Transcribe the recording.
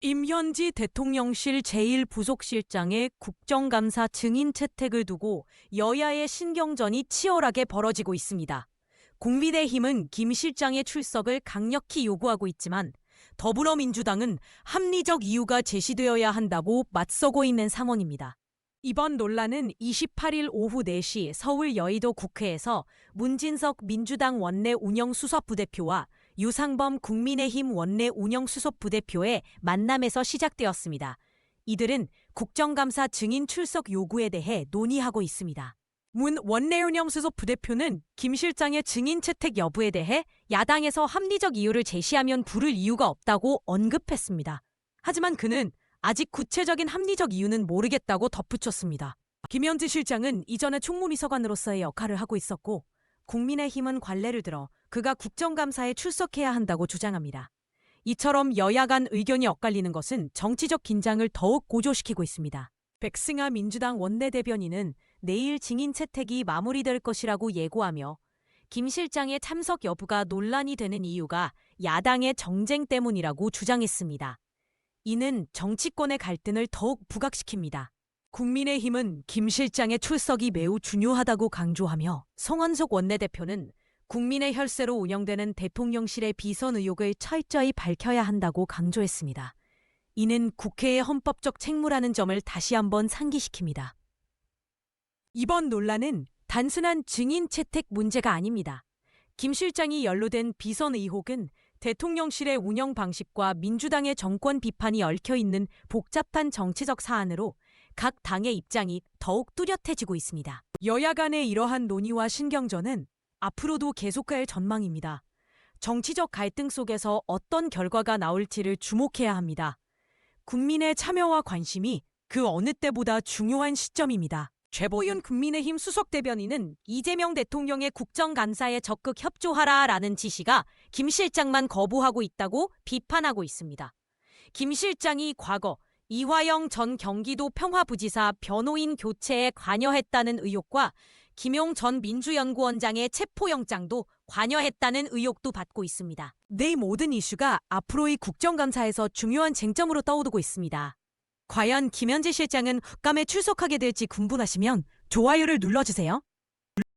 임현지 대통령실 제1부속실장의 국정감사 증인 채택을 두고 여야의 신경전이 치열하게 벌어지고 있습니다. 국민의힘은 김 실장의 출석을 강력히 요구하고 있지만 더불어민주당은 합리적 이유가 제시되어야 한다고 맞서고 있는 상황입니다. 이번 논란은 28일 오후 4시 서울 여의도 국회에서 문진석 민주당 원내 운영수석부대표와 유상범 국민의힘 원내 운영수석부 대표의 만남에서 시작되었습니다. 이들은 국정감사 증인 출석 요구에 대해 논의하고 있습니다. 문 원내 운영수석 부대표는 김 실장의 증인 채택 여부에 대해 야당에서 합리적 이유를 제시하면 부를 이유가 없다고 언급했습니다. 하지만 그는 아직 구체적인 합리적 이유는 모르겠다고 덧붙였습니다. 김현지 실장은 이전에 총무비서관으로서의 역할을 하고 있었고 국민의힘은 관례를 들어 그가 국정감사에 출석해야 한다고 주장합니다. 이처럼 여야 간 의견이 엇갈리는 것은 정치적 긴장을 더욱 고조시키고 있습니다. 백승아 민주당 원내대변인은 내일 증인 채택이 마무리될 것이라고 예고하며 김 실장의 참석 여부가 논란이 되는 이유가 야당의 정쟁 때문이라고 주장했습니다. 이는 정치권의 갈등을 더욱 부각시킵니다. 국민의힘은 김 실장의 출석이 매우 중요하다고 강조하며 성원석 원내대표는 국민의 혈세로 운영되는 대통령실의 비선 의혹을 철저히 밝혀야 한다고 강조했습니다. 이는 국회의 헌법적 책무라는 점을 다시 한번 상기시킵니다. 이번 논란은 단순한 증인 채택 문제가 아닙니다. 김 실장이 연루된 비선 의혹은 대통령실의 운영 방식과 민주당의 정권 비판이 얽혀 있는 복잡한 정치적 사안으로 각 당의 입장이 더욱 뚜렷해지고 있습니다. 여야 간의 이러한 논의와 신경전은 앞으로도 계속할 전망입니다. 정치적 갈등 속에서 어떤 결과가 나올지를 주목해야 합니다. 국민의 참여와 관심이 그 어느 때보다 중요한 시점입니다. 최보윤 국민의힘 수석 대변인은 이재명 대통령의 국정감사에 적극 협조하라라는 지시가 김 실장만 거부하고 있다고 비판하고 있습니다. 김 실장이 과거 이화영 전 경기도 평화부지사 변호인 교체에 관여했다는 의혹과 김용 전 민주연구원장의 체포영장도 관여했다는 의혹도 받고 있습니다. 내 모든 이슈가 앞으로의 국정감사에서 중요한 쟁점으로 떠오르고 있습니다. 과연 김현지 실장은 국감에 출석하게 될지 궁금하시면 좋아요를 눌러주세요.